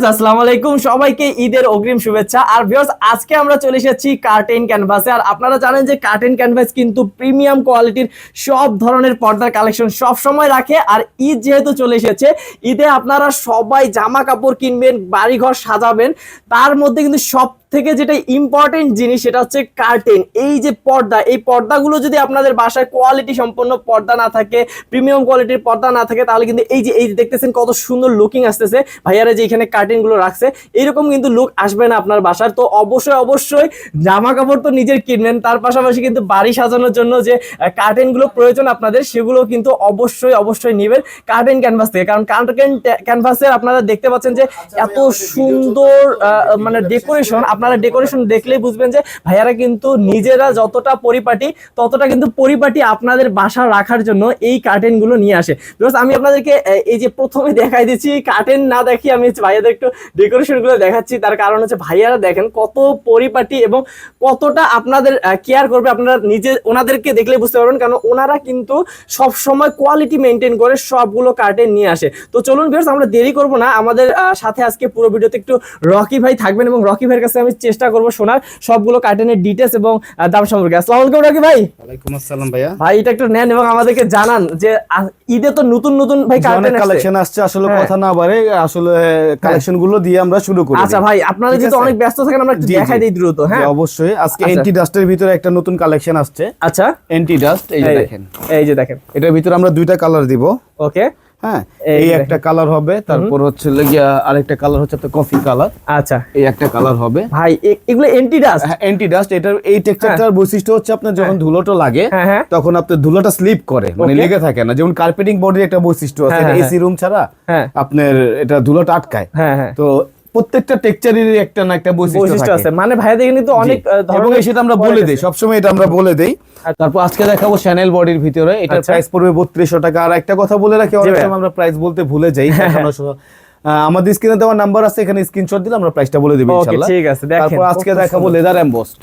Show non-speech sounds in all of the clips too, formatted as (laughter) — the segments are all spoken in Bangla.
ভিউয়ার্স আসসালামু আলাইকুম সবাইকে ঈদের অগ্রিম শুভেচ্ছা। আর ভিউয়ার্স আজকে আমরা চলে এসেছি কার্টেন ক্যানভাসে আর আপনারা জানেন যে কার্টেন ক্যানভাস কিন্তু প্রিমিয়াম কোয়ালিটির সব ধরনের পর্দার কালেকশন সব সময় রাখে। আর ঈদ যেহেতু চলে এসেছে, ঈদে আপনারা সবাই জামা কাপড় কিনবেন, বাড়িঘর সাজাবেন। তার মধ্যে কিন্তু সব থেকে যেটা ইম্পর্টেন্ট জিনিস সেটা হচ্ছে কার্টেন এই যে পর্দা এই পর্দাগুলো যদি আপনাদের বাসায় কোয়ালিটি সম্পন্ন পর্দা না থাকে প্রিমিয়াম কোয়ালিটির পর্দা না থাকে তাহলে কিন্তু এই যে এই যে দেখতেছেন কত সুন্দর লুকিং আসতেছে। ভাইয়ারা যে এখানে কার্টেনগুলো রাখছে এইরকম কিন্তু লুক আসবে না আপনার বাসার। তো অবশ্যই অবশ্যই জামা কাপড় তো নিজের কিনবেন তার পাশাপাশি কিন্তু বাড়ি সাজানোর জন্য যে কার্টেনগুলো প্রয়োজন আপনাদের সেগুলো কিন্তু অবশ্যই অবশ্যই নেবেন কার্টেন ক্যানভাস থেকে। কারণ কার্টেন ক্যানভাসের আপনারা দেখতে পাচ্ছেন যে এত সুন্দর মানে ডেকোরেশন আপনারা ডেকোরেশন দেখলেই বুঝবেন যে ভাইয়ারা কিন্তু নিজেরা যতটা পরিপাটি, ততটা কিন্তু পরিপাটি আপনাদের বাসা রাখার জন্য এই কার্টেনগুলো নিয়ে আসে। Because আমি আপনাদেরকে এই যে প্রথমে দেখাই দিচ্ছি কার্টেন না দেখি আমি ভাইয়াদের একটু ডেকোরেশনগুলো দেখাচ্ছি। তার কারণ হচ্ছে ভাইয়ারা দেখেন কত পরিপাটি এবং কতটা আপনাদের কেয়ার করবে আপনারা নিজে, ওনাদেরকে দেখলে বুঝতে পারবেন। কারণ ওনারা কিন্তু সব সময় কোয়ালিটি মেনটেন করে সবগুলো কার্টেন নিয়ে আসে। তো চলুন ভিউয়ার্স আমরা দেরি করব না। আমাদের সাথে আজকে পুরো ভিডিওতে একটু রকি ভাই থাকবেন এবং রকি ভাইয়ের কাছে আমি চেষ্টা করব শোনার। সবগুলো কার্টেনের ডিটেলস এবং দাম সম্পর্কে। আসসালামু আলাইকুম রকি ভাই। ওয়ালাইকুম আসসালাম ভাইয়া। ভাই এটা একটু নেন এবং আমাদেরকে জানান যে ঈদে তো নতুন নতুন ভাই কার্টেন কালেকশন আসছে। আসলে হ্যাঁ। কথা না বাড়ে আসলে কালেকশনগুলো দিয়ে আমরা শুরু করি। আচ্ছা ভাই আপনারা যেহেতু অনেক ব্যস্ত থাকেন আমরা একটু দেখাই। দিই দ্রুত হ্যাঁ? অবশ্যই। আজকে আচ্ছা। এন্টি ডাস্টের ভিতরে একটা নতুন কালেকশন আসছে। আচ্ছা। এন্টি ডাস্ট এই যে দেখেন। এই যে দেখেন। এটার ভিতরে আমরা দুইটা কালার দিব। ওকে হ্যাঁ এই একটা কালার হবে তারপর হচ্ছে লাগিয়া আরেকটা কালার হচ্ছে আপনার কফি কালার আচ্ছা। এই একটা কালার হবে। ভাই এগুলো অ্যান্টি ডাস্ট এন্টি ডাস্ট এটার এই টেক্সচারটার বৈশিষ্ট্য হচ্ছে আপনার যখন ধুলোটা লাগে হ্যাঁ হ্যাঁ। তখন আপনার ধুলোটা স্লিপ করে মানে লেগে থাকে না। যেমন কার্পেটিং বডির একটা বৈশিষ্ট্য আছে হ্যাঁ, হ্যাঁ, এসি রুম ছাড়া হ্যাঁ। আপনার এটা ধুলোটা আটকায়। হ্যাঁ হ্যাঁ। তো প্রত্যেকটা টেক্সচারেরই একটা না একটা বৈশিষ্ট্য আছে। মানে ভাইদের কিন্তু অনেক। এবং সেটা আমরা বলে দেই সবসময় এটা আমরা বলে দেই। তারপর আজকে দেখাবো চ্যানেল বডির ভিতরে এটার আচ্ছা। প্রাইস পড়বে বত্রিশশো টাকা। আর একটা কথা বলে রাখি অনেক সময় আমরা প্রাইস বলতে ভুলে যাই (laughs) আমাদের স্ক্রিনে দেওয়া নাম্বার আছে এখানে স্ক্রিনশট দিলে আমরা প্রাইসটা বলে দেবো ইনশাআল্লাহ ঠিক আছে, দেখেন, তারপর আজকে দেখাবো লেদার এমবোস্ট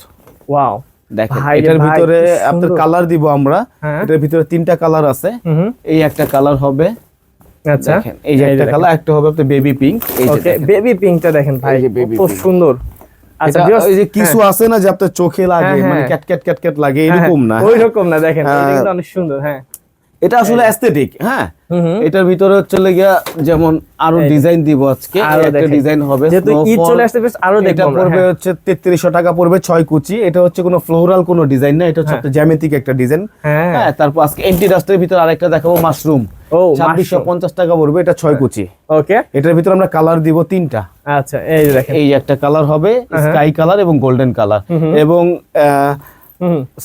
ওয়াও দেখেন এটার ভিতরে আপনার কালার দিব আমরা। হ্যাঁ। এটার ভিতরে তিনটা কালার আছে। এই একটা কালার হবে। আচ্ছা এই যে একটা কালার একটা হবে আপনার বেবি পিঙ্ক এই যে দেখেন। বেবি পিঙ্কটা দেখেন ভাই এই খুব সুন্দর। আচ্ছা এটা ওই যে কিছু আছে না যে আপনার চোখে লাগে হ্যাঁ, মানে হ্যাঁ। ক্যাট ক্যাট ক্যাট ক্যাট লাগে হ্যাঁ, এরকম না। ওই না দেখেন এটা হ্যাঁ। অনেক সুন্দর হ্যাঁ। এটা আসলে অ্যাস্থেটিক হ্যাঁ। এটার ভিতরে হচ্ছে লেগিয়া যেমন আরও ডিজাইন দিব আজকে আরও একটা ডিজাইন হবে ঈদ চলে আসছে বেশ আরও এটা পড়বে হ্যাঁ। হচ্ছে তেত্রিশশো টাকা পড়বে ছয় কুচি এটা হচ্ছে কোনো ফ্লোরাল কোনো ডিজাইন না এটা হচ্ছে হ্যাঁ। একটা জ্যামিতিক একটা ডিজাইন হ্যাঁ। হ্যাঁ তারপর আজকে এন্টি ডাস্টের ভিতরে আরেকটা দেখাবো মাশরুম ও ছাব্বিশশো পঞ্চাশ টাকা পড়বে এটা ছয় কুচি। ওকে। এটার ভিতরে আমরা কালার দিব তিনটা। আচ্ছা এই দেখেন। এই একটা কালার হবে হ্যাঁ। স্কাই কালার এবং গোল্ডেন কালার এবং হুম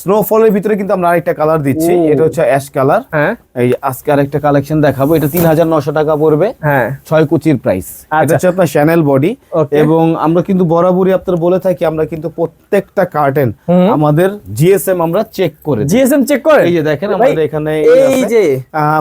স্নোফলের ভিতরে কিন্তু আমরা আরেকটা কালার দিচ্ছি। এটা হচ্ছে অ্যাশ কালার হ্যাঁ। এই আজকে আরেকটা কালেকশন দেখাবো। এটা তিন হাজার নশো টাকা পড়বে। হ্যাঁ। ছয় কুচির প্রাইস আচ্ছা। এটা হচ্ছে আপনার চ্যানেল বডি এবং আমরা কিন্তু বরাবরই আপনার বলে থাকি আমরা কিন্তু প্রত্যেকটা কার্টেন আমাদের জিএসএম আমরা চেক করে জিএসএম চেক করে এই যে দেখেন আমাদের এখানে এই যে।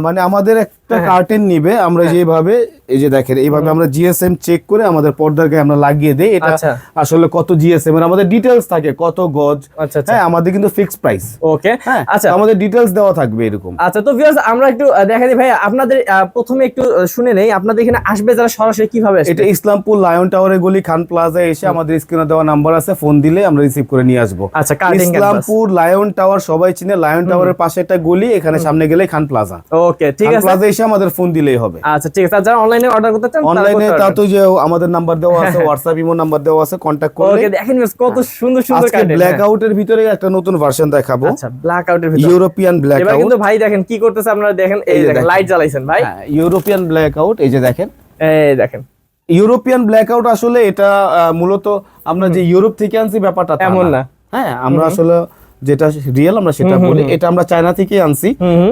মানে আমাদের একটা হ্যাঁ। কার্টেন নিবে আমরা যেভাবে এই যে দেখেন এইভাবে আমরা জিএসএম চেক করে আমাদের পর্দার গায়ে আমরা লাগিয়ে দেই। এটা আচ্ছা। আসলে কত জিএসএম এর? আমাদের ডিটেলস থাকে কত গজ। আচ্ছা আচ্ছা। হ্যাঁ আমাদের কিন্তু ফিক্সড প্রাইস ওকে আচ্ছা। আমাদের ডিটেলস দেওয়া থাকবে এরকম। আচ্ছা তো ভিউয়ার্স আমরা একটু আহ, দেখা দিই ভাই আপনাদের প্রথমে একটু শুনে নেই আপনাদের এখানে আসবে যারা সরাসরি কীভাবে আসবে? এটা ইসলামপুর লায়ন টাওয়ারের গলি খান প্লাজা এসে আমাদের স্ক্রিনে দেওয়া নাম্বার আছে ফোন দিলে আমরা রিসিভ করে নিয়ে আসব। আচ্ছা ইসলামপুর লায়ন টাওয়ার সবাই চিনে লায়ন টাওয়ারের পাশে একটা গলি এখানে সামনে গেলে খান প্লাজা ওকে ঠিক আছে। প্লাজা এসে আমাদের ফোন দিলেই হবে। আচ্ছা ঠিক আছে। যারা অনলাইনে অর্ডার করতে চান অনলাইনে তা তো যে আমাদের নাম্বার দেওয়া আছে হোয়াটসঅ্যাপ ইমো নাম্বার দেওয়া আছে কন্ট্যাক্ট করলে ওকে দেখেন কত সুন্দর সুন্দর আজকে ব্ল্যাক আউটের ভিতরে একটা নতুন ভার্সন দেখাবো। আচ্ছা ব্ল্যাক আউটের ভিতর। ইউরোপিয়ান ব্ল্যাক আউট কিন্তু ভাই দেখেন কি করতেছে আপনারা দেখেন এই দেখেন। লাইট জ্বালাইছেন ভাই। ইউরোপিয়ান ব্ল্যাক আউট এই যে দেখেন। এই দেখেন। ইউরোপিয়ান ব্ল্যাক আউট আসলে এটা মূলত আমরা যে ইউরোপ থেকে আনছি ব্যাপারটা এমন না। হ্যাঁ আমরা আসলে যেটা রিয়েল আমরা সেটা বলি এটা আমরা চায়না থেকে আনছি।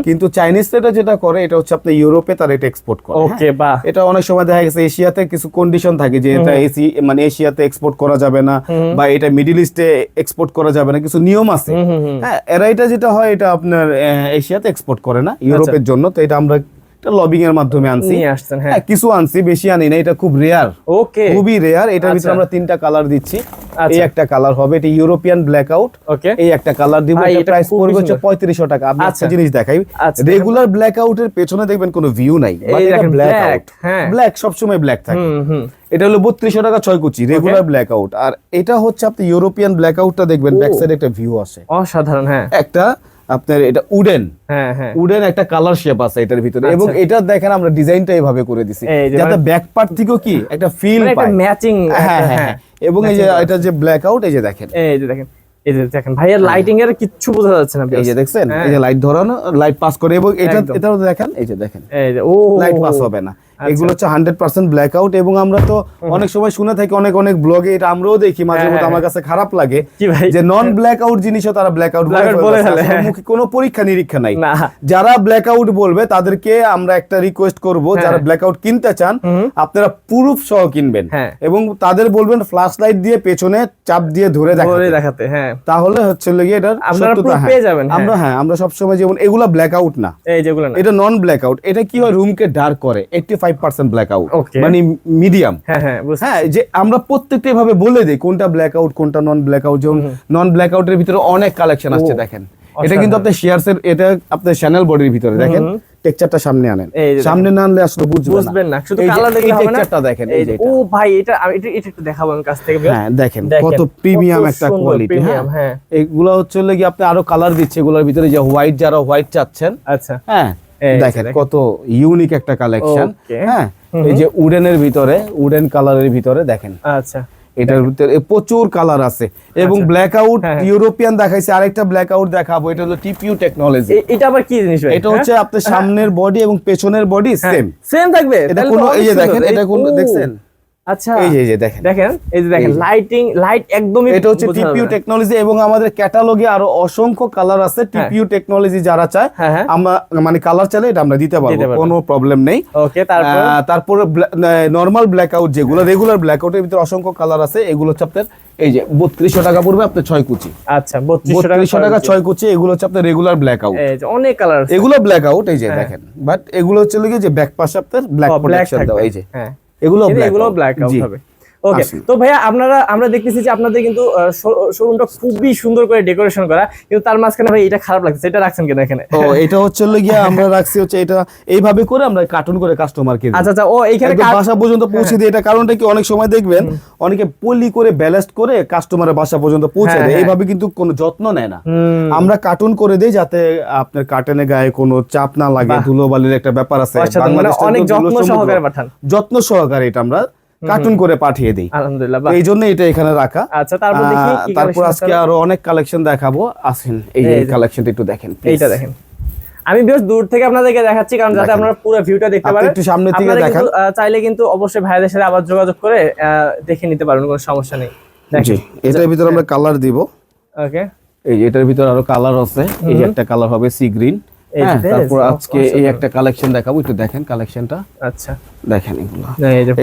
কিন্তু চাইনিজ এটা যেটা করে এটা হচ্ছে আপনি ইউরোপে তার এটা এক্সপোর্ট করে ওকে বা এটা অনেক সময় দেখা গেছে এশিয়াতে কিছু কন্ডিশন থাকে যে এটা এসি মানে এশিয়াতে এক্সপোর্ট করা যাবে না বা এটা মিডল ইস্টে এক্সপোর্ট করা যাবে না কিছু নিয়ম আছে। হ্যাঁ এরা এটা যেটা হয় এটা আপনার এশিয়াতে এক্সপোর্ট করে না ইউরোপের জন্য। তো এটা আমরা এটা লবিং এর মাধ্যমে আনছি। হ্যাঁ। হ্যাঁ কিছু আনছি বেশি আনি না এটা খুব রেয়ার ওকে খুবই রেয়ার এটার ভিতরে আচ্ছা। আমরা তিনটা কালার দিচ্ছি। আচ্ছা। এই একটা কালার হবে এটা ইউরোপিয়ান ব্ল্যাক আউট এই একটা কালার দিব এটা প্রাইস পড়বে হচ্ছে সুন্দর। পঁয়ত্রিশশো টাকা। আপনি আচ্ছা। একটা জিনিস দেখাই। আচ্ছা, রেগুলার ব্ল্যাক আউটের পেছনে দেখবেন কোনো ভিউ নাই ব্ল্যাক আউট হ্যাঁ। ব্ল্যাক সবসময় ব্ল্যাক থাকে। এটা হলো বত্রিশশো টাকা ছয় কুচি রেগুলার ব্ল্যাক আউট আর এটা হচ্ছে আপনি ইউরোপিয়ান ব্ল্যাক আউটটা দেখবেন ব্যাক সাইডে একটা ভিউ আসে। অসাধারণ হ্যাঁ। একটা আপনার এটা উডেন। হ্যাঁ হ্যাঁ। উডেন একটা কালার শেপ আছে এটার ভিতরে। আচ্ছা। এবং এটা দেখেন আমরা ডিজাইনটা এইভাবে করে দিছি। যাতে মানে- ব্যাক পার্ট থেকেও কি একটা ফিল মানে একটা পায়। ম্যাচিং হ্যাঁ হ্যাঁ হ্যাঁ। এবং এই যে এটা যে ব্ল্যাক আউট এই যে দেখেন। এই যে দেখেন এই যে দেখেন। ভাইয়ের লাইটিং এর কিচ্ছু বোঝা যাচ্ছে না এই যে দেখছেন? হ্যাঁ। এই যে লাইট ধরানো লাইট পাস করে। এবং এটা। এটাও দেখেন? এই যে দেখেন। এই যে ও লাইট পাস হবে না। এগুলো হচ্ছে হান্ড্রেড পার্সেন্ট ব্ল্যাক আউট এবং আমরা তো অনেক সময় শুনে থাকি অনেক অনেক ব্লগে এটা আমরাও দেখি মাঝে হ্যাঁ, মধ্যে হ্যাঁ। আমার কাছে খারাপ লাগে যে নন ব্ল্যাক আউট জিনিসও তারা ব্ল্যাক আউট বলে হ্যাঁ। মুখে কোনো পরীক্ষা নিরীক্ষা নাই। যারা ব্ল্যাক আউট বলবে তাদেরকে আমরা একটা রিকোয়েস্ট করব হ্যাঁ। যারা ব্ল্যাক আউট কিনতে চান আপনারা প্রুফ সহ কিনবেন। হ্যাঁ। এবং তাদের বলবেন ফ্ল্যাশ লাইট দিয়ে পেছনে চাপ দিয়ে ধরে দেখাতে। হ্যাঁ। তাহলে হচ্ছে লেগে এটার সত্যতা, হ্যাঁ। পেয়ে যাবেন, হ্যাঁ। আমরা হ্যাঁ আমরা সবসময় যেমন এগুলা ব্ল্যাক আউট না। এই যেগুলো না। এটা নন ব্ল্যাক আউট এটা কি হয়? রুমকে ডার্ক করে। Eighty five percent black out মানে মিডিয়াম হ্যাঁ হ্যাঁ হ্যাঁ যে আমরা প্রত্যেকটা ভাবে বলে দিই কোনটা ব্ল্যাক আউট কোনটা নন ব্ল্যাক আউট যেমন নন ব্ল্যাক আউটের ভিতরে অনেক কালেকশন আসছে দেখেন। এটা কিন্তু আপনার শেয়ারস এর এটা আপনার চ্যানেল বডির ভিতরে দেখেন। টেক্সচারটা সামনে আনেন। সামনে না আনলে আসলে বুঝবেন না। শুধু কালার দেখলে হবে না। দেখেন এই যে ও ভাই এটা এটা এটা একটু দেখাবো আমি কাছ থেকে হ্যাঁ দেখেন কত প্রিমিয়াম একটা কোয়ালিটি premium, হ্যাঁ। এগুলো হচ্ছে কি আপনি আরও কালার দিচ্ছে এগুলোর ভিতরে যে হোয়াইট যারা হোয়াইট চাচ্ছেন আচ্ছা। হ্যাঁ দেখেন। কত ইউনিক একটা কালেকশন হ্যাঁ এই যে উডেনের ভিতরে উডেন কালারের ভিতরে দেখেন। আচ্ছা। এটার ভিতরে প্রচুর কালার আছে। এবং। ব্ল্যাক আউট হ্যাঁ, হ্যাঁ। ইউরোপিয়ান দেখাইছে আরেকটা ব্ল্যাক আউট দেখাবো এটা হলো টিপিউ টেকনোলজি এটা আবার কি জিনিস ভাই? এটা হচ্ছে আপনার সামনের বডি এবং পেছনের বডি সেম সেম থাকবে। এটা কোন এই যে দেখেন এটা কোন দেখছেন? আচ্ছা এই যে দেখেন। দেখেন এই যে দেখেন লাইটিং লাইট একদমই এটা হচ্ছে টিপিউ টেকনোলজি এবং আমাদের ক্যাটালগে আরও অসংখ্য কালার আছে টিপিউ টেকনোলজি যারা চায় হ্যাঁ, হ্যাঁ। আমরা মানে কালার চাইলে এটা আমরা দিতে পারব। কোনো প্রবলেম নেই। ওকে তারপর? নর্মাল ব্ল্যাক আউট যেগুলো রেগুলার ব্ল্যাক আউটের ভিতরে অসংখ্য কালার আছে এগুলো হচ্ছে আপনার এই যে বত্রিশশো টাকা পড়বে আপনার ছয় কুচি। আচ্ছা 3200 টাকা বত্রিশশো টাকা ছয় কুচি এগুলো হচ্ছে আপনার রেগুলার ব্ল্যাক আউট অনেক কালার এগুলো ব্ল্যাক আউট এই যে হ্যাঁ। দেখেন। বাট এগুলো হচ্ছে যে ব্যাক পাশে আপনার ব্ল্যাক ব্ল্যাক প্রোটেকশন দেওয়া এই যে। হ্যাঁ। এগুলো এগুলো ব্ল্যাক আউট হবে। ওকে তো ভাইয়া আপনারা আমরা দেখতেছি যে আপনাদের কিন্তু শোরুমটা খুবই সুন্দর করে ডেকোরেশন করা কিন্তু তার মাঝখানে ভাই এটা খারাপ লাগছে এটা রাখছেন কেন এখানে? ও এটা হচ্ছে গিয়ে আমরা রাখছি হচ্ছে এটা এইভাবে করে আমরা কার্টুন করে কাস্টমারকে আচ্ছা আচ্ছা ও এইখানে বাসা পর্যন্ত পৌঁছে দিই এটা কারণটা কি অনেক সময় দেখবেন অনেকে পলি করে ব্যালেস্ট করে কাস্টমারের বাসা পর্যন্ত পৌঁছে হ্যাঁ, দেয় হ্যাঁ। এইভাবে কিন্তু কোনো যত্ন নেয় না। আমরা কার্টুন করে দেই যাতে আপনার কার্টনের গায়ে কোনো চাপ না লাগে। ধুলোবালির একটা ব্যাপার আছে মানে অনেক যত্ন সহকারে পাঠান। যত্ন সহকারে এটা আমরা কার্টুন করে পাঠিয়ে দিই। আলহামদুলিল্লাহ এই জন্য এটা এখানে রাখা। আচ্ছা তারপর দেখি তারপর আজকে আরও অনেক কালেকশন দেখাবো। আসেন এই যে কালেকশনটা একটু দেখেন। এইটা দেখেন। আমি বেশ দূর থেকে আপনাদেরকে দেখাচ্ছি কারণ যাতে আপনারা পুরো ভিউটা দেখতে পারেন। একটু সামনে থেকে দেখান। চাইলে কিন্তু অবশ্যই ভাইদের সাথে আবার যোগাযোগ করে দেখে নিতে পারবেন কোনো সমস্যা নেই। জি এটার ভিতর আমরা কালার দিব। ওকে এই এটার ভিতর আরও কালার আছে। এই একটা কালার হবে সি গ্রিন এই যে there is তারপর আজকে এই একটা কালেকশন দেখাবো একটু দেখেন কালেকশনটা আচ্ছা। দেখেন এগুলো।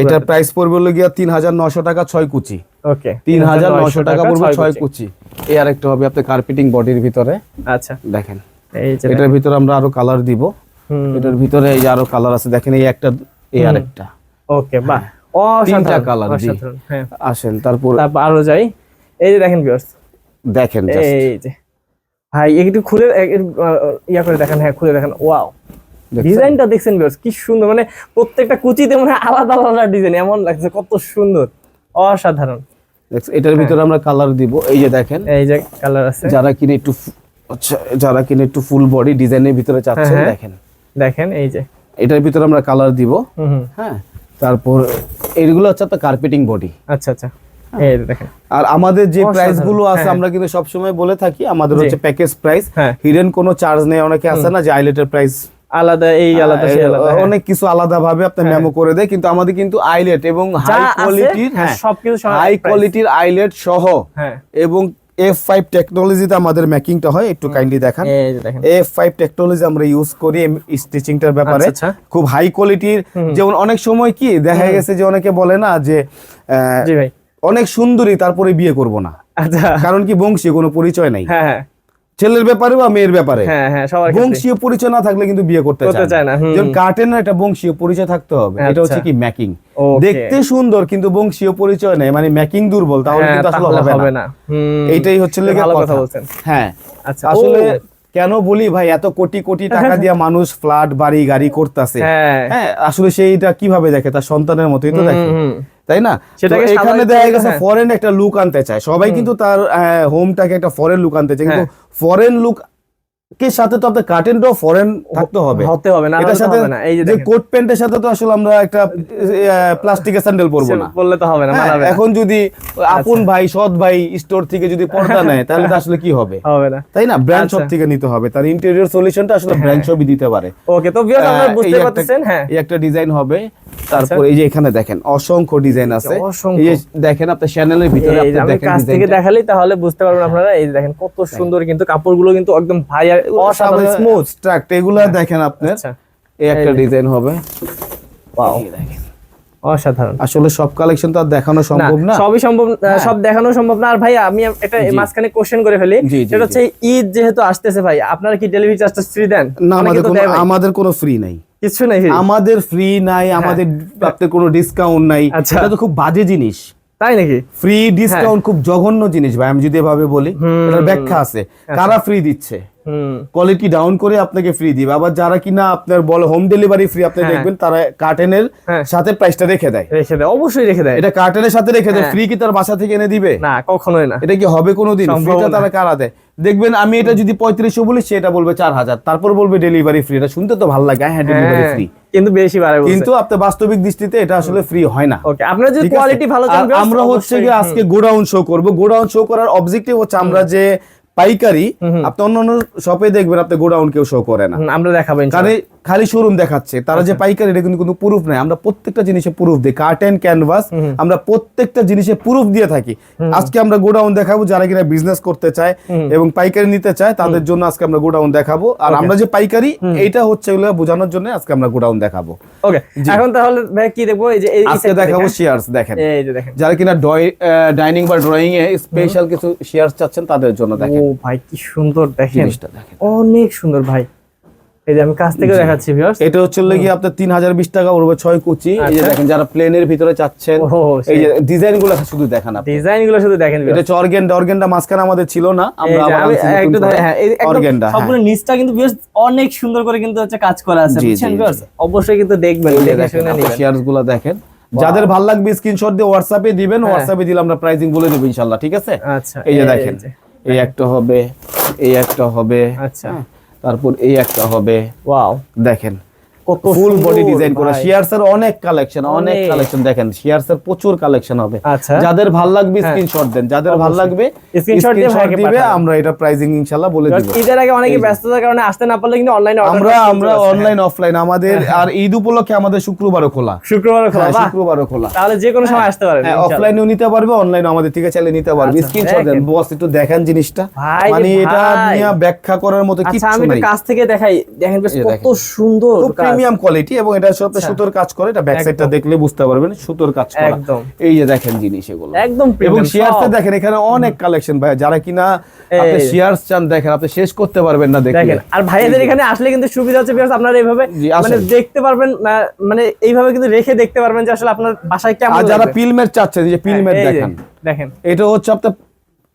এটার প্রাইস পড়বে হলো গিয়া তিন হাজার নশো টাকা ছয় কুচি। ওকে তিন হাজার নশো টাকা পড়বে ছয় কুচি। এই আর একটা হবে আপনার কার্পেটিং বডির ভিতরে। আচ্ছা। দেখেন। এটার ভিতরে আমরা আরও কালার দিব। হুম। এটার ভিতরে এই আরও কালার আছে দেখেন এই একটা এই আরেকটা। ওকে বাহ। তিনটা অসাধারণ colour, জি। হ্যাঁ। আসেন তারপর তারপর আরও যাই। এই যে দেখেন ভিউয়ার্স দেখেন এই যে। ভাই একটু খুলে এক- একটু, আহ, ইয়া করে দেখেন হ্যাঁ খুলে দেখেন। ওয়াও। ডিজাইনটা দেখছেন ভিউয়ার্স কি সুন্দর মানে প্রত্যেকটা কুচিতে মানে আলাদা আলাদা ডিজাইন এমন লাগছে কত সুন্দর অসাধারণ। এটার ভিতরে আমরা কালার দিব এই যে দেখেন। এই যে কালার আছে। যারা কিনে একটু আচ্ছা যারা কিনে একটু ফুল বডি ডিজাইনের ভিতরে চাচ্ছেন হ্যাঁ, হ্যাঁ। দেখেন। দেখেন এই যে। এটার ভিতরে আমরা কালার দিব। হ্যাঁ তারপর এইগুলো হচ্ছে আপনার কার্পেটিং বডি আচ্ছা আচ্ছা। আর আমাদের যে প্রাইসগুলো আছে হ্যাঁ। আমরা কিন্তু সবসময় বলে থাকি আমাদের হচ্ছে প্যাকেজ প্রাইস হ্যাঁ। হিডেন কোনো চার্জ নেই অনেকে আছে না যে আইলেটের প্রাইস আলাদা এই আলাদা সেই আলাদা হ্যাঁ। অনেক কিছু আলাদা ভাবে আপনি হ্যাঁ। মেমো করে দেয় কিন্তু আমাদের কিন্তু আইলেট এবং হাই কোয়ালিটির হ্যাঁ, সবকিছু হাই কোয়ালিটির আইলেট সহ হ্যাঁ। এবং এফ ফাইভ টেকনোলজিতে আমাদের মেকিংটা হয় একটু কাইন্ডলি দেখান। এফ ফাইভ টেকনোলজি আমরা ইউজ করি স্টিচিংটার ব্যাপারে। আচ্ছা, আচ্ছা। খুব হাই কোয়ালিটির যেমন অনেক সময় কি দেখা গেছে যে অনেকে বলে না যে আহ, জি ভাই। অনেক সুন্দরী তারপরে বিয়ে করব না। আচ্ছা। কারণ কি বংশী কোনো পরিচয় নাই। হ্যাঁ হ্যাঁ। ছেলের ব্যাপারে বা মেয়ের ব্যাপারে? হ্যাঁ হ্যাঁ। বংশীয় পরিচয় না থাকলে কিন্তু বিয়ে করতে চায় না। যেমন কার্টেনের একটা বংশীয় পরিচয় থাকতে হবে। এটা আচ্ছা। হচ্ছে কি ম্যাকিং দেখতে সুন্দর কিন্তু বংশীয় পরিচয় নেই। মানে ম্যাকিং দুর্বল তাহলে হ্যাঁ, কিন্তু আসলে হবে না। এইটাই হচ্ছে লেগে কথা। বলছেন। হ্যাঁ। আচ্ছা আসলে কেন বলি ভাই এত কোটি কোটি টাকা (laughs) দিয়ে মানুষ ফ্ল্যাট বাড়ি গাড়ি করতেছে। হ্যাঁ। আসলে সেইটা কীভাবে দেখে? তার সন্তানের মতোই তো দেখে। তাই না? এখানে দেখা গেছে হ্যাঁ। ফরেন একটা লুক আনতে চায়। সবাই কিন্তু তার হোমটাকে একটা ফরেন লুক আনতে চায়। কিন্তু ফরেন লুক কে সাথে তো আপনার কার্টেনটাও ফরেন থাকতে হবে? হতে হবে না এটার সাথে না এই যে কোট প্যান্টের সাথে তো আসলে আমরা একটা প্লাস্টিকের স্যান্ডেল পরবো না। বললে তো হবে না হ্যাঁ, এখন যদি আপন ভাই সৎ ভাই স্টোর থেকে যদি পর্দা নেয় তাহলে আসলে কি হবে? হবে না। তাই না? ব্র্যান্ড শপ আচ্ছা। থেকে নিতে হবে তার ইন্টেরিয়র সলিউশনটা আসলে ব্র্যান্ড শপই দিতে পারে। ওকে তো ভিউয়ার্স আপনারা বুঝতে পারতেছেন হ্যাঁ। এই একটা ডিজাইন হবে। তারপর এই যে এখানে দেখেন অসংখ্য ডিজাইন আছে। অসংখ্য। এই যে দেখেন আপনার চ্যানেলের ভিতরে আপনি দেখেন কাছ থেকে দেখালেই তাহলে বুঝতে পারবেন আপনারা এই দেখেন কত সুন্দর কিন্তু কাপড়গুলো কিন্তু একদম ভাই আর অসাধারণ। স্মুথ Abstract, এগুলা দেখেন আপনার। আচ্ছা। এই একটা ডিজাইন হবে। ওয়াও দেখেন। অসাধারণ। আসলে সব কালেকশন তো আর দেখানো সম্ভব না। সবই সম্ভব হ্যাঁ। সব দেখানো সম্ভব না। আর ভাই আমি একটা মাঝখানে কোশ্চেন করে ফেলি। সেটা হচ্ছে ঈদ যেহেতু আসতেছে ভাই আপনারা কি ডেলিভারি চার্জটা ফ্রি দেন? না আমাদের কোনো আমাদের কোনো ফ্রি নাই। কিছু নেই। আমাদের ফ্রি নাই আমাদের আপনার কোনো ডিসকাউন্ট নাই। আচ্ছা। এটা তো খুব বাজে জিনিস। তাই নাকি? ফ্রি ডিসকাউন্ট খুব জঘন্য জিনিস ভাই আমি যদি এভাবে বলি। এটার ব্যাখ্যা আছে। কারা ফ্রি দিচ্ছে? কোয়ালিটি ডাউন করে আপনাকে ফ্রি দিবে। আবার যারা কিনা আপনার বলে হোম ডেলিভারি ফ্রি আপনি হ্যাঁ। দেখবেন তারা কার্টেনের হ্যাঁ। সাথে প্রাইসটা রেখে দেয়। রেখে দেয় অবশ্যই রেখে দেয়। এটা কার্টেনের সাথে রেখে দেয় হ্যাঁ। ফ্রি কি তার বাসা থেকে এনে দিবে? না কখনোই না। এটা কি হবে কোনোদিন? ফ্রিটা তারা কারা দেয়? দেখবেন আমি এটা যদি পঁয়ত্রিশশো বলি সেটা বলবে চার হাজার। তারপর বলবে ডেলিভারি ফ্রি এটা শুনতে তো ভালো লাগে হ্যাঁ ডেলিভারি হ্যাঁ, ফ্রি কিন্তু বেশি বাড়ে বলছে। কিন্তু আপনার বাস্তবিক দৃষ্টিতে এটা আসলে ফ্রি হয় না। ওকে আপনারা যদি কোয়ালিটি ভালো চান আমরা হচ্ছে যে আজকে গোডাউন শো করব। গোডাউন শো করার অবজেক্টিভ হচ্ছে আমরা যে পাইকারি আপনি অন্য অন্য শপে দেখবেন আপনি গোডাউন কেউ শো করে না। আমরা দেখাবেন কারণ ইনশাআল্লাহ। খালি শোরুম দেখাচ্ছে। তারা আচ্ছা। যে পাইকারি এটা কিন্তু কোনো প্রুফ নাই। আমরা প্রত্যেকটা জিনিসে প্রুফ দিই। কার্টেন ক্যানভাস আমরা প্রত্যেকটা জিনিসে প্রুফ দিয়ে থাকি। আজকে আমরা গোডাউন দেখাবো যারা কিনা বিজনেস করতে চায় এবং পাইকারি নিতে চায় তাদের জন্য আজকে আমরা গোডাউন দেখাবো। আর আমরা যে পাইকারি এটা হচ্ছে এগুলো বোঝানোর জন্য আজকে আমরা গোডাউন দেখাবো। ওকে এখন তাহলে ভাই কি দেখব? এই যে আজকে দেখাবো? শেয়ারস দেখেন। এই যে দেখেন। যারা কিনা ডাইনিং বা ড্রয়িং এ স্পেশাল কিছু শেয়ার চাচ্ছেন তাদের জন্য দেখেন। ও ভাই কি সুন্দর দেখেন। অনেক সুন্দর ভাই। এই যে আমি কাছ থেকে দেখাচ্ছি ভিউয়ার্স এটা হচ্ছে লেগে আপনার তিন হাজার বিশ টাকা পড়বে ছয় কুচি। এই যে আচ্ছা। দেখেন যারা প্লেনের ভিতরে চাচ্ছেন এই যে ডিজাইনগুলো শুধু দেখান আপনি। ডিজাইনগুলো শুধু দেখেন এটা হচ্ছে অর্গেন্ডা। মাঝখানে আমাদের ছিল না আমরা আবার একটু হ্যাঁ, এই অর্গেন্ডা হ্যাঁ। সবগুলো নিচটা কিন্তু viewers অনেক সুন্দর করে কিন্তু হচ্ছে কাজ করা আছে বুঝছেন viewers? অবশ্যই কিন্তু দেখবেন দেখে দেখেন শুনে নিবেন। শেয়ারসগুলো দেখেন যাদের ভালো লাগবে স্ক্রিনশট দিয়ে হোয়াটসঅ্যাপে দিবেন হ্যাঁ। হোয়াটসঅ্যাপে দিলে আমরা প্রাইসিং বলে দেবো ইনশাআল্লাহ ঠিক আছে? আচ্ছা এই যে দেখেন। এই একটা হবে এই একটা হবে। আচ্ছা। হ্যাঁ, তারপর এই একটা হবে। ওয়াও দেখেন। কত ফুল বডি ডিজাইন করা। ভাই। অনেক কালেকশন অনেক। অনেক। কালেকশন দেখেন। শিয়ারস প্রচুর কালেকশন হবে। আচ্ছা। যাদের ভালো লাগবে হ্যাঁ। স্ক্রিনশট দেন। যাদের ভালো লাগবে স্ক্রিনশট দিবে আমরা এটা প্রাইজিং ইনশাআল্লাহ বলে দিব। ঈদের আগে অনেকে ব্যস্ততার কারণে আসতে না পারলে কিন্তু অনলাইনে আমরা আমরা অনলাইন অফলাইন আমাদের আর ঈদ উপলক্ষে আমাদের শুক্রবারও খোলা। শুক্রবার খোলা হ্যাঁ, শুক্রবারও খোলা। তাহলে যে কোনো সময় আসতে হ্যাঁ ইনশাআল্লাহ। অফলাইনেও নিতে পারবে অনলাইনে আমাদের থেকে চাইলে নিতে পারবে। আচ্ছা, স্ক্রিনশট দেন বস একটু দেখেন জিনিসটা। মানে এটা নিয়ে ব্যাখ্যা করার মতো আচ্ছা কিছু কাছ থেকে দেখাই। দেখেন কত সুন্দর। প্রিমিয়াম কোয়ালিটি এবং এটা সাথে সুতোর কাজ করে এটা ব্যাক সাইডটা দেখলে বুঝতে পারবেন সুতোর কাজ করা। একদম। এই যে দেখেন জিনিস এগুলো। একদম এবং শেয়ারস দেখেন এখানে অনেক কালেকশন ভাই যারা কিনা আপনি শেয়ারস চান দেখেন আপনি শেষ করতে পারবেন না দেখেন আর ভাইয়াদের এখানে আসলে কিন্তু সুবিধা হচ্ছে বিকজ আপনারা এইভাবে মানে দেখতে পারবেন মানে এইভাবে কিন্তু রেখে দেখতে পারবেন যে আসলে আপনার বাসায় কেমন আর যারা। পিলমেট চাচ্ছেন এই যে পিলমেট হ্যাঁ, দেখেন। দেখেন। এটা হচ্ছে আপনার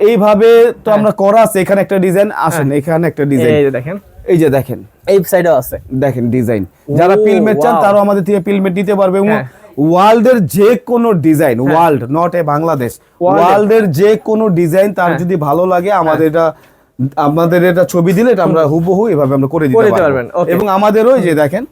এইভাবে তো আমরা করা আছে এখানে একটা ডিজাইন আসেন এখানে একটা ডিজাইন এই যে দেখেন। এই যে দেখেন। এই সাইডেও আছে। দেখেন ডিজাইন যারা পিলমেট চান তারও আমাদের থেকে পিলমেট নিতে পারবে। এবং হ্যাঁ। ওয়ার্ল্ডের যে কোনো design world not a Bangladesh. ওয়ার্ল্ডের যে কোনো ডিজাইন তার হ্যাঁ। যদি ভালো লাগে আমাদের এটা আমাদের এটা ছবি দিলে এটা আমরা হুবহু এভাবে আমরা করে দিতে পারবেন, এবং আমাদেরও এই যে দেখেন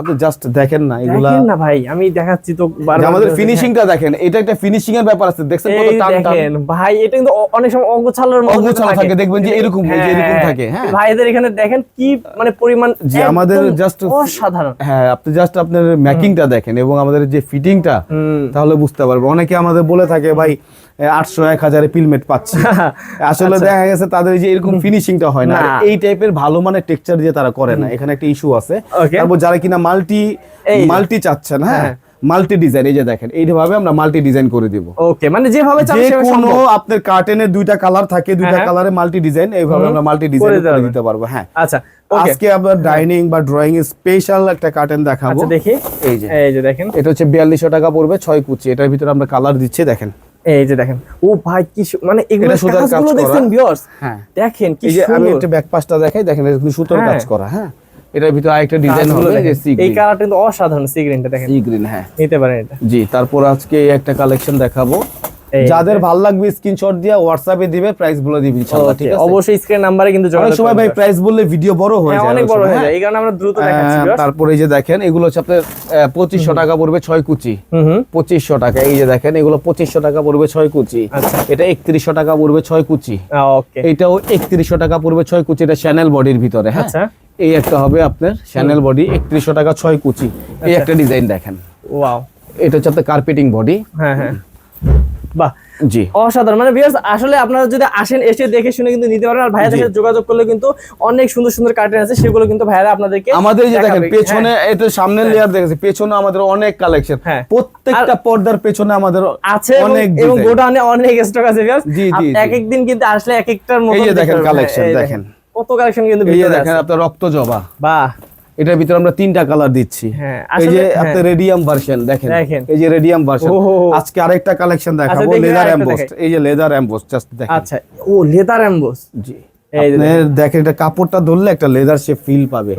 আপনি জাস্ট দেখেন না এগুলা দেখেন না ভাই আমি দেখাচ্ছি তো আমাদের ফিনিশিংটা দেখেন এটা একটা ফিনিশিং এর ব্যাপার আছে দেখছেন কত টান টান ভাই এটা কিন্তু অনেক সময় অগোছালোর মতো অগোছালো থাকে, দেখবেন যে এরকম, এই যে এরকম থাকে, হ্যাঁ। ভাইদের এখানে দেখেন কি মানে পরিমাণ যে আমাদের জাস্ট অসাধারণ। হ্যাঁ আপনি জাস্ট আপনার ম্যাকিংটা দেখেন এবং আমাদের যে ফিটিংটা তাহলে বুঝতে পারব। অনেকে আমাদের বলে থাকে ভাই আটশো এক হাজারে পিলমেট পাচ্ছে। (laughs) আসলে দেখা গেছে তাদের যে এরকম ফিনিশিংটা হয় না। এই টাইপের ভালো টেক্সচার দিয়ে তারা করে না। এখানে একটা ইস্যু আছে। তারপর যারা কিনা মাল্টি মাল্টি চাচ্ছেন হ্যাঁ? হ্যাঁ। মাল্টি ডিজাইন এই যে দেখেন এইভাবে আমরা মাল্টি ডিজাইন করে দিব। ওকে মানে যেভাবে চান সেভাবে কোনো সম্ভব। আপনার দুইটা কালার থাকে দুইটা হ্যাঁ। কালারে মাল্টি ডিজাইন এইভাবে আমরা মাল্টি ডিজাইন করে দিতে পারব হ্যাঁ। আচ্ছা আজকে আপনার ডাইনিং বা ড্রয়িং স্পেশাল একটা কার্টেন দেখাবো। আচ্ছা দেখি। এই যে। এই যে দেখেন। এটা হচ্ছে বিয়াল্লিশশো টাকা পড়বে ছয় কুচি। এটার ভিতরে আমরা কালার দিচ্ছি দেখেন। এই যে দেখেন ও ভাই কি মানে এগুলো এটা সুতার কাজ কাজগুলো করা। দেখছেন ভিউয়ার্স হ্যাঁ। দেখেন কি সুন্দর আমি একটা ব্যাক পাশটা দেখাই দেখেন এগুলো সুতোর হ্যাঁ। কাজ করা হ্যাঁ। এটার ভিতরে আরেকটা ডিজাইন হলো যে দেখেন। সি এই কালারটা কিন্তু অসাধারণ সি গ্রিনটা দেখেন। সি গ্রিন হ্যাঁ। নিতে পারেন এটা। জি তারপর আজকে একটা কালেকশন দেখাবো। যাদের ভালো লাগবে স্ক্রিনশট দিয়ে হোয়াটসঅ্যাপে দিবে প্রাইস বলে দিবি ইনশাআল্লাহ ঠিক আছে। অবশ্যই স্ক্রিন নাম্বারে কিন্তু অনেক যোগাযোগ সময় ভাই প্রাইস বললে ভিডিও বড় হয়ে হ্যাঁ যায় অনেক অনেক বড় হয়ে হ্যাঁ। যায়। এই কারণে আমরা দ্রুত দেখাচ্ছি আহ, তারপরে এই যে দেখেন এগুলো হচ্ছে আপনার পঁচিশশো টাকা পড়বে ছয় কুচি। হুম হুম। পঁচিশশো টাকা। এই যে দেখেন এগুলো পঁচিশশো টাকা পড়বে ছয় কুচি। আচ্ছা। এটা একত্রিশশো টাকা পড়বে ছয় কুচি। ওকে। এইটাও একত্রিশশো টাকা পড়বে ছয় কুচি। এটা চ্যানেল বডির ভিতরে হ্যাঁ? আচ্ছা। এই একটা হবে আপনার চ্যানেল বডি একত্রিশশো টাকা ছয় কুচি। এই আচ্ছা। একটা ডিজাইন দেখেন। ওয়াও। এটা হচ্ছে আপনার কার্পেটিং বডি হ্যাঁ হ্যাঁ। বাহ জি অসাধারণ মানে ভিউয়ার্স আসলে আপনারা যদি আসেন এসে দেখে শুনে কিন্তু নিতে পারেন আর ভাইয়াদের সাথে যোগাযোগ করলে কিন্তু অনেক সুন্দর সুন্দর কার্টেন আছে সেগুলো কিন্তু ভাইয়ারা আপনাদেরকে আমাদের যে দেখেন। পেছনে এটা সামনের লেয়ার দেখেছে পেছনে আমাদের অনেক কালেকশন হ্যাঁ। প্রত্যেকটা পর্দার পেছনে আমাদের হ্যাঁ, আছে অনেক এবং। গোডাউনে অনেক স্টক আছে ভিউয়ার্স জি, জি। এক এক দিন কিন্তু আসলে এক একটার মতো এই যে দেখেন collection, এই দেখেন। কত কালেকশন কিন্তু দেখেন। আপনার রক্ত জবা বাহ এটার ভিতরে আমরা তিনটা কালার দিচ্ছি। হ্যাঁ, এই যে আপনার রেডিয়াম ভার্সন দেখেন। এই যে রেডিয়াম ভার্সন। আজকে আরেকটা কালেকশন দেখাবো লেদার এমবোস্ট এই যে লেদার এমবোস্ট জাস্ট দেখেন। আচ্ছা ও লেদার এমবোস জি। দেখেন। এটা কাপড়টা ধরলে একটা লেদার সে ফিল পাবে।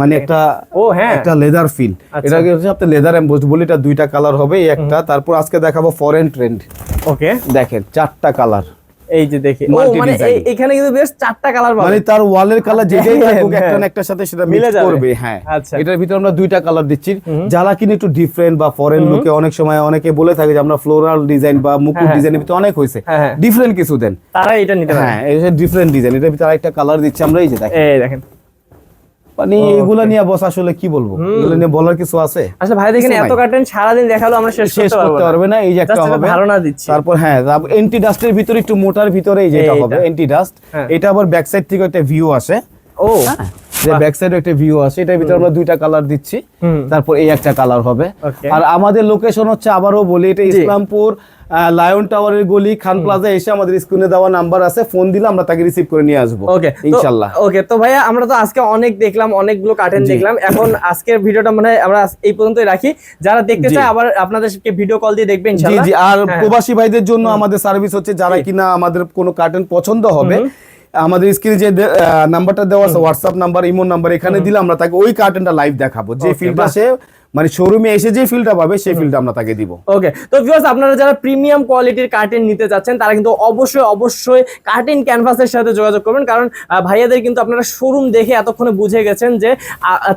মানে একটা ও হ্যাঁ। একটা লেদার ফিল আচ্ছা। এটাকে হচ্ছে আপনি লেদার এমবোস্ট বলি এটা দুইটা কালার হবে একটা। তারপর আজকে দেখাবো ফরেন ট্রেন্ড ওকে। দেখেন চারটা কালার এই যে দেখি মানে এখানে কিন্তু বেশ চারটা কালার মানে তার ওয়ালের কালার যেটাই হ্যাঁ, থাকুক একটা হ্যাঁ। না একটার সাথে সেটা করবে হ্যাঁ। আচ্ছা। এটার ভিতরে আমরা দুইটা কালার দিচ্ছি। যারা কিনা একটু ডিফারেন্ট বা ফরেন লুকে অনেক সময় অনেকে বলে থাকে যে আমরা ফ্লোরাল ডিজাইন বা মুকুট ডিজাইন ডিজাইনের ভিতরে অনেক হয়েছে। হ্যাঁ, হ্যাঁ। ডিফারেন্ট কিছু দেন। তারা এটা নিতে হ্যাঁ এটা ডিফারেন্ট ডিজাইন এটার ভিতরে আরেকটা কালার দিচ্ছি আমরা এই যে দেখেন। এই দেখেন। মানে এগুলা নিয়ে বস আসলে কি বলব? এগুলো নিয়ে বলার কিছু আছে? আসলে ভাই দেখেন এত কাটেন সারাদিন দেখাল আমরা শেষ শেষ করতে পারবে না। এই যে একটা হবে। ধারণা দিচ্ছি। তারপর হ্যাঁ এন্টি ডাস্টের ভিতরে একটু মোটার ভিতরে এই যেটা হবে এন্টি ডাস্ট হ্যাঁ। এটা আবার ব্যাক সাইড থেকে একটা ভিউ আসে। ও। যে ব্যাক সাইডে একটা ভিউ আছে এটার ভিতরে আমরা দুইটা কালার দিচ্ছি। তারপর এই একটা কালার হবে। আর আমাদের লোকেশন হচ্ছে আবারও বলি এটা ইসলামপুর লায়ন টাওয়ারের গলি খান প্লাজা এসে আমাদের স্ক্রিনে দেওয়া নাম্বার আছে। ফোন দিলে আমরা তাকে রিসিভ করে নিয়ে আসব। ওকে ইনশাল্লাহ। ওকে তো ভাইয়া আমরা তো আজকে অনেক দেখলাম অনেকগুলো কার্টেন দেখলাম। এখন আজকের ভিডিওটা মানে আমরা এই পর্যন্তই রাখি। যারা দেখতে। চায় আবার আপনাদেরকে ভিডিও কল দিয়ে দেখবেন জি ইনশাআল্লাহ জি আর হ্যাঁ। প্রবাসী ভাইদের জন্য আমাদের সার্ভিস হচ্ছে যারা কিনা আমাদের কোনো কার্টেন পছন্দ হবে আমাদের স্ক্রিনে যে নাম্বারটা দেওয়া আছে হোয়াটসঅ্যাপ নাম্বার ইমো নাম্বার এখানে দিলে আমরা তাকে ওই কার্টেনটা লাইভ দেখাবো। যে ফিল্ডটা সে মানে শোরুমে এসে যে ফিল্ডটা পাবে সেই ফিল্ডটা আমরা তাকে দিব। ওকে তো ভিউয়ার্স আপনারা যারা প্রিমিয়াম কোয়ালিটির কার্টেন নিতে যাচ্ছেন তারা কিন্তু অবশ্যই অবশ্যই কার্টেন ক্যানভাসের সাথে যোগাযোগ করবেন। কারণ ভাইয়াদের কিন্তু আপনারা শোরুম দেখে এতক্ষণে বুঝে গেছেন যে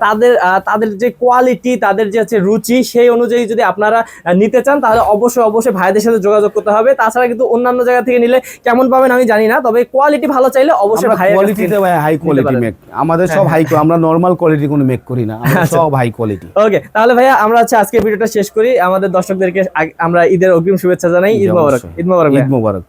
তাদের তাদের যে কোয়ালিটি তাদের যে হচ্ছে রুচি সেই অনুযায়ী যদি আপনারা নিতে চান তাহলে অবশ্যই অবশ্যই ভাইয়াদের সাথে যোগাযোগ করতে হবে। তাছাড়া কিন্তু অন্যান্য জায়গা থেকে নিলে কেমন পাবেন আমি জানি না তবে কোয়ালিটি ভালো চাইলে অবশ্যই কাছ কোয়ালিটিতে ভাই হাই কোয়ালিটি মেক আমাদের সব হাই আমরা নরমাল কোয়ালিটি কোনো মেক করি না আমরা আচ্ছা। সব হাই কোয়ালিটি ওকে তাহলে ভাইয়া আমরা হচ্ছে আজকে ভিডিওটা শেষ করি। আমাদের দর্শকদেরকে আমরা ঈদের অগ্রিম শুভেচ্ছা জানাই। ঈদ মোবারক। ঈদ মোবারক ঈদ মোবারক।